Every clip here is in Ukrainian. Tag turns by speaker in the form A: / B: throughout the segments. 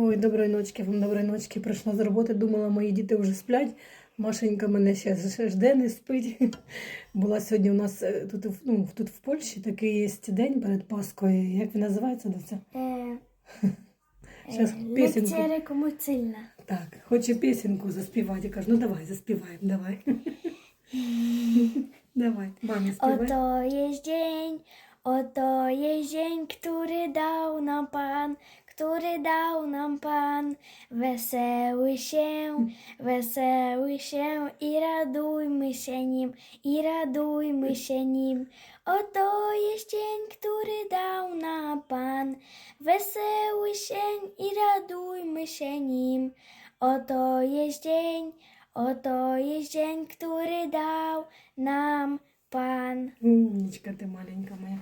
A: Ой, доброї ночки, вам доброї ночки. Прийшла з роботи, думала, мої діти вже сплять. Машенька мене ще ж- жде, не спить. Була сьогодні у нас е, тут, ну, тут в Польщі такий є день перед Паскою. Як він називається доця?
B: Е, е,
A: пісеньку. Так, хоче пісеньку заспівати. Я кажу, ну давай, заспіваємо, давай. Давай, мамі співай.
B: Oto jest dzień, oto jest dzień, który dał nam Pan, który dał nam Pan. Weseły się, weseły się i radujmy się nim, i radujmy się nim. Oto jest dzień, który dał nam Pan. Weseły się i radujmy się nim. Oto jest dzień, oto jest dzień, który dał nam Пан.
A: Умнічка ти маленька моя.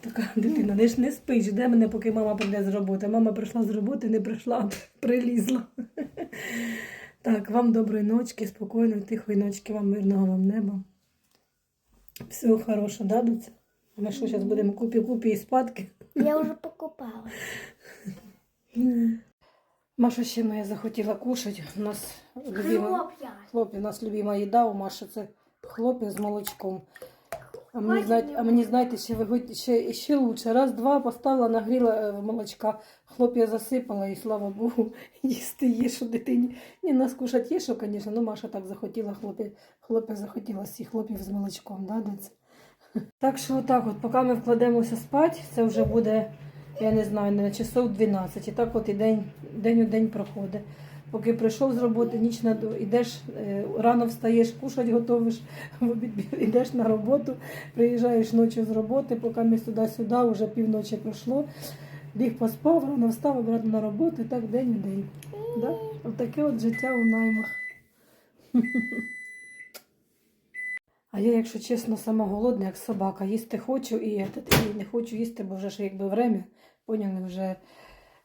A: Така дитина, не ж не спить, жде мене, поки мама прийде з роботи. Мама прийшла з роботи, не прийшла, прилізла. Так, вам доброї ночки, спокійної, тихої ночки, вам мирного вам неба. Всього хорошого, да, А ми що, зараз будемо купі-купі і спадки?
B: Я уже покупала.
A: Маша ще моя захотіла кушати. У нас любима...
B: Хлоп'я.
A: Хлопці, у нас любима їда у Маші це хлопці з молочком. А мені, знаєте, а мені, знаєте, ще, вигодь- ще, ще лучше. Раз, два поставила, нагріла е, молочка, хлоп'я засипала і слава Богу, їсти є, що дитині. Ні, нас кушать є, що, звісно, ну Маша так захотіла, хлопці, хлоп'я захотіла всіх хлопців з молочком, да, доця? Так що отак от, поки ми вкладемося спати, це вже буде, я не знаю, на часов 12. І так от і день, день у день проходить. Поки прийшов з роботи, ніч на ідеш, е, рано встаєш, кушать готовиш, йдеш на роботу, приїжджаєш ночі з роботи, поки ми туди-сюди, вже півночі пройшло. Ліг поспав, рано встав, обратно на роботу, і так день у день. Да? Отаке от життя у наймах. А я, якщо чесно, сама голодна, як собака. Їсти хочу і, і не хочу їсти, бо вже ж якби время, поняли, вже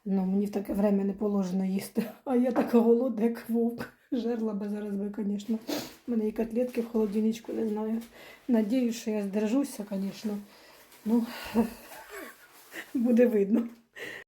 A: ну, мені в таке время не положено їсти. А я така голодна, як вовк. Жерла би зараз би, звісно. У мене і котлетки в холодильничку, не знаю. Надіюсь, що я здержуся, звісно. Ну, буде видно.